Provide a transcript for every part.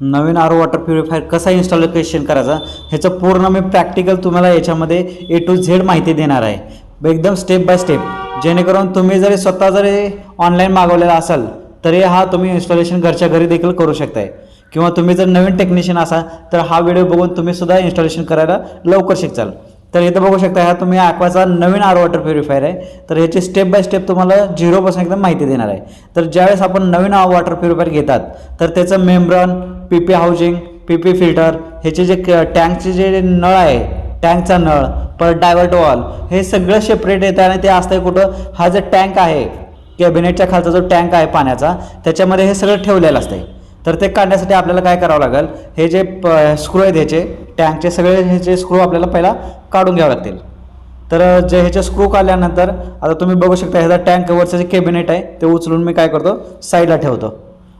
नवीन R water purifier कसा installation करायचा ह्याचं पूर्ण मी प्रॅक्टिकल तुम्हाला याच्यामध्ये ए टू झेड माहिती देणार आहे. एकदम स्टेप बाय स्टेप जेणेकरून तुम्ही जरी स्वतः जरी ऑनलाईन मागवलेला असाल तरी हा तुम्ही इन्स्टॉलेशन घरच्या घरी देखील करू शकताय. किंवा तुम्ही जर नवीन टेक्निशियन असाल तर हा व्हिडिओ बघून तुम्ही सुद्धा इन्स्टॉलेशन करायला लवकर शिकचाल. तर इथं बघू शकता हा तुम्ही ॲक्वाचा नवीन आर वॉटर प्युरिफायर आहे. तर ह्याची स्टेप बाय स्टेप तुम्हाला झिरोपासून एकदम माहिती देणार आहे. तर ज्यावेळेस आपण नवीन वॉटर प्युरिफायर घेतात तर त्याचं membrane P P housing P P filter ह्याचे जे टँकचे जे नळ आहे टँकचा नळ परत डायव्हर्ट वॉल हे सगळं सेपरेट येतं आणि ते असतं कुठं? हा जो टँक आहे कॅबिनेटच्या खालचा जो टँक आहे पाण्याचा त्याच्यामध्ये हे सगळं ठेवलेलं असतं तर ते काढण्यासाठी आपल्याला काय करावं लागेल? हे जे प स्क्रू आहेत ह्याचे टँकचे सगळे ह्याचे स्क्रू आपल्याला पहिला काढून घ्यावे लागतील. तर जे ह्याचे स्क्रू काढल्यानंतर आता तुम्ही बघू शकता ह्याचा टँकवरचं जे कॅबिनेट आहे ते उचलून मी काय करतो? साईडला ठेवतो.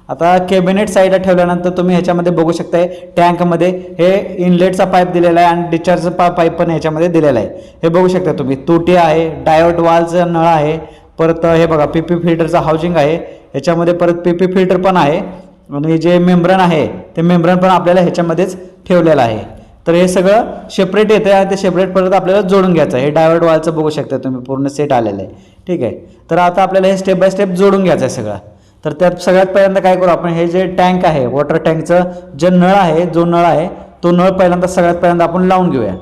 आता कॅबिनेट साईडला ठेवल्यानंतर तुम्ही ह्याच्यामध्ये बघू शकताय टँकमध्ये हे इनलेटचा पाईप दिलेला आहे आणि डिस्चार्जचा पा पाईप पण ह्याच्यामध्ये दिलेला आहे. हे बघू शकता तुम्ही तुटी आहे डायोट वालचा नळ आहे परत हे बघा पी पी फिल्टरचं हाऊजिंग आहे ह्याच्यामध्ये परत पी पी फिल्टर पण आहे आणि जे मेम्ब्रन आहे ते मेम्ब्रन पण आपल्याला ह्याच्यामध्येच ठेवलेलं आहे. तर हे सगळं सेपरेट येतं आणि ते सेपरेट परत आपल्याला जोडून घ्यायचं आहे. हे डायवर्ट वालचं बघू शकता तुम्ही पूर्ण सेट आलेलं आहे. ठीक आहे. तर आता आपल्याला हे स्टेप बाय स्टेप जोडून घ्यायचं आहे सगळं. तर त्यात सगळ्यात पहिल्यांदा काय करू आपण हे जे टँक आहे वॉटर टँकचं जे नळ आहे जो नळ आहे तो नळ पहिल्यांदा सगळ्यात पहिल्यांदा आपण लावून घेऊया.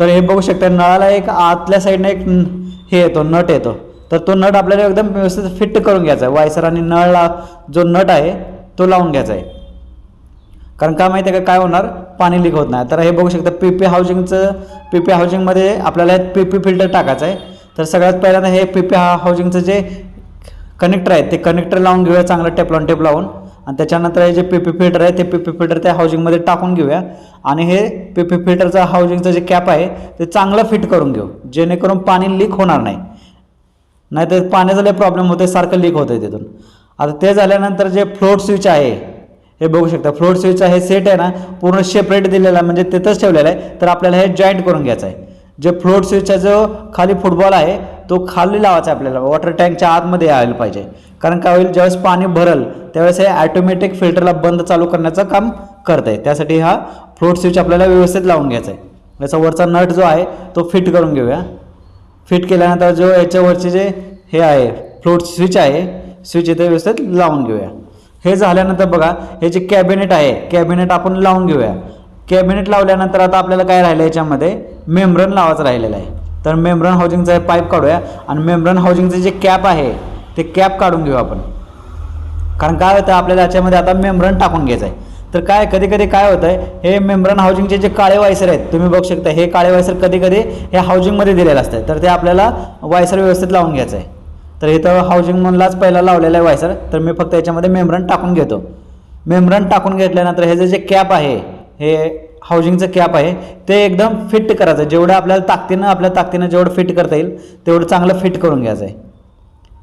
तर हे बघू शकता नळाला एक आतल्या साईडने एक न- हे येतो नट येतो. तर तो नट आपल्याला एकदम व्यवस्थित फिट करून घ्यायचा आहे. वायसर आणि नळला जो नट आहे तो लावून घ्यायचा आहे. कारण का माहिती आहे का काय होणार? पाणी लीक होत नाही. तर हे बघू शकता पी पी हाऊसिंगचं पी पी हाऊसिंगमध्ये आपल्याला पी पी फिल्टर टाकायचं आहे. तर सगळ्यात पहिल्यांदा हे पी पी हाऊसिंगचं जे कनेक्टर आहेत ते कनेक्टर लावून घेऊया चांगलं टेपलॉन टेप लावून. आणि त्याच्यानंतर हे जे पीपी फिल्टर आहे ते पीपी फिल्टर त्या हाऊजिंगमध्ये टाकून घेऊया. आणि हे पीपी फिल्टरचा फिल्टरचं हाऊजिंगचं जे कॅप आहे ते चांगलं फिट करून घेऊ. जेणेकरून पाणी लीक होणार नाही. नाही तर पाण्याचा लय प्रॉब्लेम होते सारखं लीक होतं तिथून. आता ते झाल्यानंतर जे फ्लोट स्विच आहे हे बघू शकता. फ्लोट स्विच आहे सेट आहे ना पूर्ण सेपरेट दिलेला आहे. म्हणजे तिथंच ठेवलेलं आहे. तर आपल्याला हे जॉईंट करून घ्यायचं आहे. जे फ्लोट स्विचचा जो खाली फुटबॉल आहे तो खाली लावायचा आहे आपल्याला. वॉटर टँकच्या आतमध्ये यायला पाहिजे. कारण काय होईल ज्यावेळेस पाणी भरल त्यावेळेस हे ॲटोमॅटिक फिल्टरला बंद चालू करण्याचं काम करत आहे त्यासाठी हा फ्लोट स्विच आपल्याला व्यवस्थित लावून घ्यायचा आहे. याचा वरचा नट जो आहे तो फिट करून घेऊया. फिट केल्यानंतर जो याच्यावरचे जे हे आहे फ्लोट स्विच आहे स्विच इथे व्यवस्थित लावून घेऊया. हे झाल्यानंतर बघा हे जे कॅबिनेट आहे कॅबिनेट आपण लावून घेऊया. कॅबिनेट लावल्यानंतर आता आपल्याला काय राहिलं याच्यामध्ये? मेम्ब्रन लावायचं राहिलेलं आहे. तर मेम्ब्रन हाऊजिंगचा हे पाईप काढूया आणि मेम्ब्रन हाऊजिंगचं जे कॅप आहे ते कॅप काढून घेऊ आपण. कारण काय होतं आपल्याला याच्यामध्ये आता मेम्ब्रन टाकून घ्यायचं आहे तर काय कधी कधी काय होतं आहे हे मेम्ब्रन हाऊजिंगचे जे काळे वायसर आहेत तुम्ही बघू शकता हे काळे वायसर कधी कधी हे हाऊजिंगमध्ये दिलेलं असतं तर ते आपल्याला वायसर व्यवस्थित लावून घ्यायचं आहे तर इथं हाऊजिंग म्हणलाच पहिला लावलेला आहे वायसर. तर मी फक्त याच्यामध्ये मेम्ब्रन टाकून घेतो. मेम्ब्रन टाकून घेतल्यानंतर हे जे कॅप आहे हे हाऊजिंगचं कॅप आहे. ते एकदम फिट करायचं. जेवढं आपल्याला ताकदीनं आपल्या ताकदीनं जेवढं फिट करता येईल तेवढं चांगलं फिट करून घ्यायचं आहे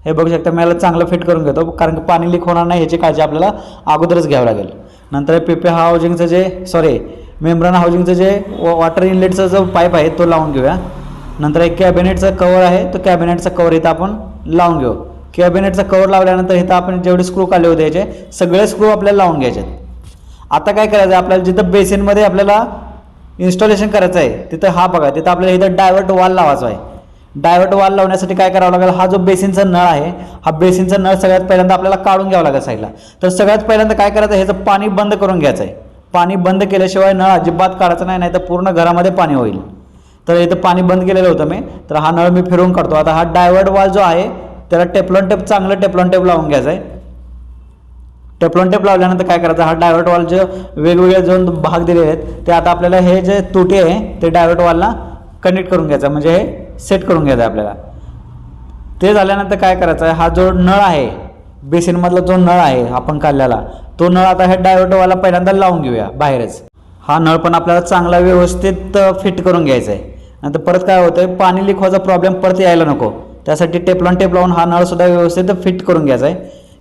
हे बघू शकता मी याला चांगलं फिट करून घेतो. कारण की पाणी लीक होणार नाही ह्याची काळजी आपल्याला अगोदरच घ्यावं लागेल. नंतर पिपे हाऊजिंगचं जे सॉरी मेम्ब्रन हाऊजिंगचं जे वॉटर इनलेटचा जो पाईप आहे तो लावून घेऊया. नंतर एक कॅबिनेटचं कवर आहे तो कॅबिनेटचा कवर इथं आपण लावून घेऊ. कॅबिनेटचा कवर लावल्यानंतर इथं आपण जेवढे स्क्रू काढले होते याचे सगळे स्क्रू आपल्याला लावून घ्यायचे आहेत. आता काय करायचं? आहे आपल्याला जिथं बेसिनमध्ये आपल्याला इन्स्टॉलेशन करायचं आहे तिथं हा बघा तिथं आपल्याला इथं डायवर्ट वॉल लावायचा आहे. डायवर्ट वॉल लावण्यासाठी काय करावं लागेल? हा जो बेसिनचा नळ आहे हा बेसिनचा नळ सगळ्यात पहिल्यांदा आपल्याला काढून घ्यावा लागेल साईडला तर सगळ्यात पहिल्यांदा काय करायचं? आहे ह्याचं पाणी बंद करून घ्यायचं आहे. पाणी बंद केल्याशिवाय नळ अजिबात काढायचं नाही नाही तर पूर्ण घरामध्ये पाणी होईल. तर इथं पाणी बंद केलेलं होतं मी. तर हा नळ मी फिरवून काढतो. आता हा डायवर्ट वॉल जो आहे त्याला टेपलॉन टेप चांगलं टेपलॉन टेप लावून घ्यायचं आहे. टेपलॉन टेप लावल्यानंतर काय करायचं हा डायव्हर्ट वॉल जे वेगवेगळे जो भाग दिलेले आहेत ते आता आपल्याला हे जे तुटे आहे ते डायव्हर्ट वॉलला कनेक्ट करून घ्यायचं म्हणजे हे सेट करून घ्यायचं आहे आपल्याला. ते झाल्यानंतर काय करायचं आहे हा जो नळ आहे बेसिनमधला जो नळ आहे आपण काढलेला तो नळ आता हे डायव्हर्टवाला पहिल्यांदा लावून घेऊया बाहेरच. हा नळ पण आपल्याला चांगला व्यवस्थित फिट करून घ्यायचा आहे. नंतर परत काय होतं आहे पाणी लीक व्हायचा प्रॉब्लेम परत यायला नको. त्यासाठी टेपलॉन टेप लावून हा नळसुद्धा व्यवस्थित फिट करून घ्यायचा आहे.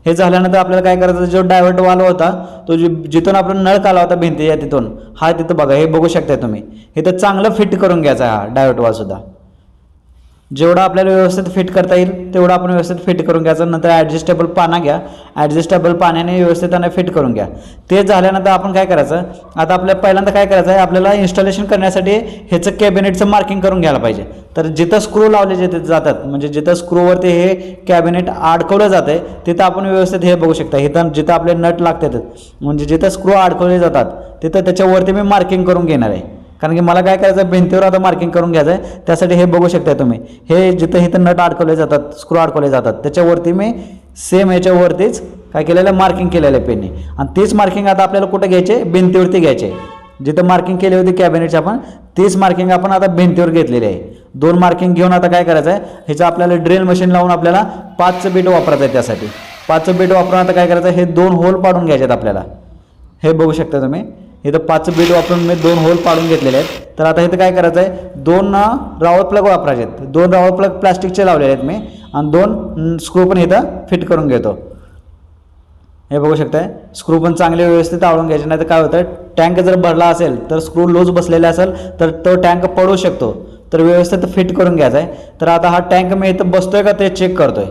हे झाल्यानंतर आपल्याला काय करायचं जो डायव्हर्ट वाल होता तो जी जिथून आपण नळ काला होता भिंती या तिथून हा तिथं बघा हे बघू शकता तुम्ही. हे तर चांगलं फिट करून घ्यायचा हा डायव्हर्ट वाल जेवढं आपल्याला व्यवस्थित फिट करता येईल तेवढं आपण व्यवस्थित फिट करून घ्यायचं नंतर ॲडजस्टेबल पाना घ्या. ॲडजस्टेबल पाण्याने व्यवस्थित त्यांना फिट करून घ्या. ते झाल्यानंतर आपण काय करायचं? आता आपल्या पहिल्यांदा काय करायचं आहे? आपल्याला इन्स्टॉलेशन करण्यासाठी ह्याचं कॅबिनेटचं मार्किंग करून घ्यायला पाहिजे. तर जिथं स्क्रू लावले जे जातात म्हणजे जिथं स्क्रूवरती हे कॅबिनेट अडकवलं जातं आहे तिथं आपण व्यवस्थित हे बघू शकता. इथं जिथं आपले नट लागतात म्हणजे जिथं स्क्रू अडकवले जातात तिथं त्याच्यावरती मी मार्किंग करून घेणार आहे. कारण की मला काय करायचं भिंतीवर आता मार्किंग करून घ्यायचं आहे त्यासाठी हे बघू शकता तुम्ही. हे जिथं इथं नट अडकवले जातात स्क्रू अडकवले जातात त्याच्यावरती मी सेम याच्यावरतीच काय केलेलं आहे मार्किंग केलेलं आहे पेनने आणि तीच मार्किंग आता आपल्याला कुठं घ्यायचे? भिंतीवरती घ्यायचे. जिथं मार्किंग केली होती कॅबिनेटची आपण तीच मार्किंग आपण आता भिंतीवर घेतलेली आहे. दोन मार्किंग घेऊन आता काय करायचं आहे ह्याचं आपल्याला ड्रिल मशीन लावून आपल्याला पाचचं बीट वापरायचं आहे त्यासाठी. पाचचं बीट वापरून आता काय करायचं आहे हे दोन होल पाडून घ्यायचे आहेत आपल्याला. हे बघू शकता तुम्ही. इथं पाच बीट वापरून मी दोन होल पाडून घेतलेले आहेत. तर आता इथं काय करायचं आहे दोन रावळ प्लग वापरायचे आहेत. दोन रावळ प्लग प्लास्टिकचे लावलेले आहेत मी. आणि दोन स्क्रू पण इथं फिट करून घेतो. हे बघू शकताय? स्क्रू पण चांगले व्यवस्थित आवळून घ्यायचे नाही तर काय होतं? टँक जर भरला असेल तर स्क्रू लूज बसलेला असेल तर तो टँक पडू शकतो. तर व्यवस्थित फिट करून घ्यायचा आहे. तर आता हा टँक मी इथं बसतोय का ते चेक करतोय.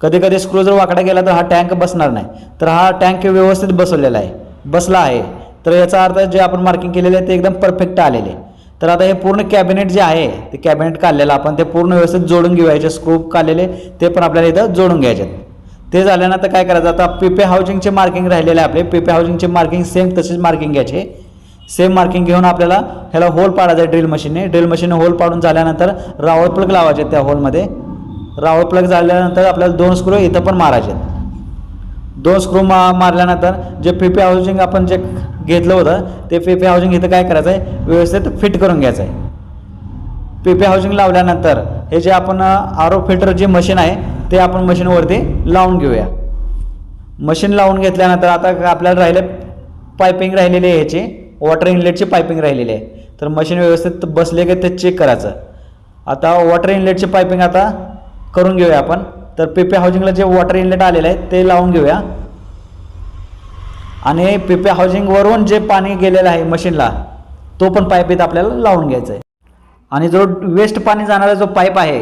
कधी कधी स्क्रू जर वाकडा गेला तर हा टँक बसणार नाही. तर हा टँक व्यवस्थित बसवलेला आहे. बसला आहे. तर याचा अर्थ जे आपण मार्किंग केलेले आहे ते एकदम परफेक्ट आलेले तर आता हे पूर्ण कॅबिनेट जे आहे ते कॅबिनेट काढलेलं आपण ते पूर्ण व्यवस्थित जोडून घेऊयाचे स्क्रूप काढलेले ते पण आपल्याला इथं जोडून घ्यायचे आहेत. ते झाल्यानंतर काय करायचं आता पिपे हाऊसिंगचे मार्किंग राहिलेले आपले पिपे हाऊसिंगचे मार्किंग सेम तसेच मार्किंग घ्यायचे सेम मार्किंग घेऊन आपल्याला ह्याला होल पाडायचं आहे ड्रिल मशीनने ड्रिल मशीनने होल पाडून झाल्यानंतर रावळ प्लग लावायचे त्या होलमध्ये रावळ प्लग झाल्यानंतर आपल्याला दोन स्क्रू इथं पण मारायचे आहेत. दोन स्क्रू मा मारल्यानंतर जे पीपी हाऊसिंग आपण जे घेतलं होतं ते पेपे हाऊसिंग इथं काय करायचं आहे व्यवस्थित फिट करून घ्यायचं आहे पेपे हाऊसिंग लावल्यानंतर हे जे आपण आरो फिल्टर जे मशीन आहे ते आपण मशीनवरती लावून घेऊया. मशीन लावून घेतल्यानंतर आता आपल्याला राहिले पायपिंग राहिलेली आहे ह्याची वॉटर इनलेटची पायपिंग राहिलेली आहे. तर मशीन व्यवस्थित बसले की ते चेक करायचं. आता वॉटर इनलेटची पायपिंग आता करून घेऊया आपण. तर पेपे हाऊसिंगला जे वॉटर इनलेट आलेलं आहे ते लावून घेऊया. आणि पिपे हाऊसिंगवरून जे पाणी गेलेलं आहे मशीनला तो पण पाईप इथं आपल्याला लावून घ्यायचा आहे. आणि जो वेस्ट पाणी जाणारा जो पाईप आहे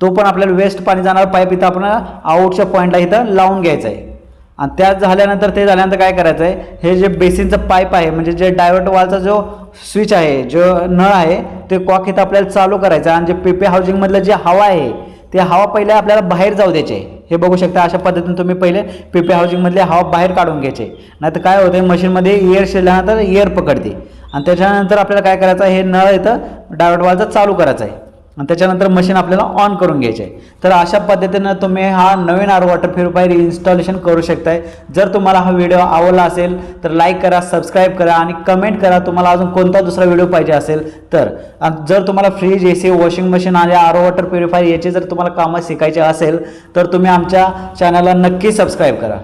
तो पण आपल्याला वेस्ट पाणी जाणारा पाईप इथं आपण आउटच्या पॉईंटला इथं लावून घ्यायचा आहे. आणि त्या झाल्यानंतर ते झाल्यानंतर काय करायचं आहे हे जे बेसिनचं पाईप आहे म्हणजे जे डायव्हर्ट वालचा जो स्विच आहे जो नळ आहे ते कॉक इथं आपल्याला चालू करायचं आहे. आणि जे पिपे हाऊसिंगमधलं जे हवा आहे ते हवा पहिले आपल्याला बाहेर जाऊ द्यायचे. हे बघू शकता अशा पद्धतीने तुम्ही पहिले पिपे हाऊसिंगमधले हवा बाहेर काढून घ्यायचे. नाही तर काय होतं मशीनमध्ये एअर शिरल्यानंतर एअर पकडते. आणि त्याच्यानंतर आपल्याला काय करायचं हे नळ इथं डायरेक्ट वालचं चालू करायचं आहे. आणि त्याच्यानंतर मशीन आपल्याला ऑन करून घ्यायचे. आहे तर अशा पद्धतीनं तुम्ही हा नवीन आर वॉटर प्युरिफायर इन्स्टॉलेशन करू शकताय. जर तुम्हाला हा व्हिडिओ आवडला असेल तर लाईक करा सबस्क्राईब करा आणि कमेंट करा तुम्हाला अजून कोणता दुसरा व्हिडिओ पाहिजे असेल तर. जर तुम्हाला fridge A C washing machine आणि आर वॉटर प्युरिफायर याची जर तुम्हाला कामं शिकायचे असेल तर तुम्ही आमच्या चॅनलला नक्की सबस्क्राईब करा.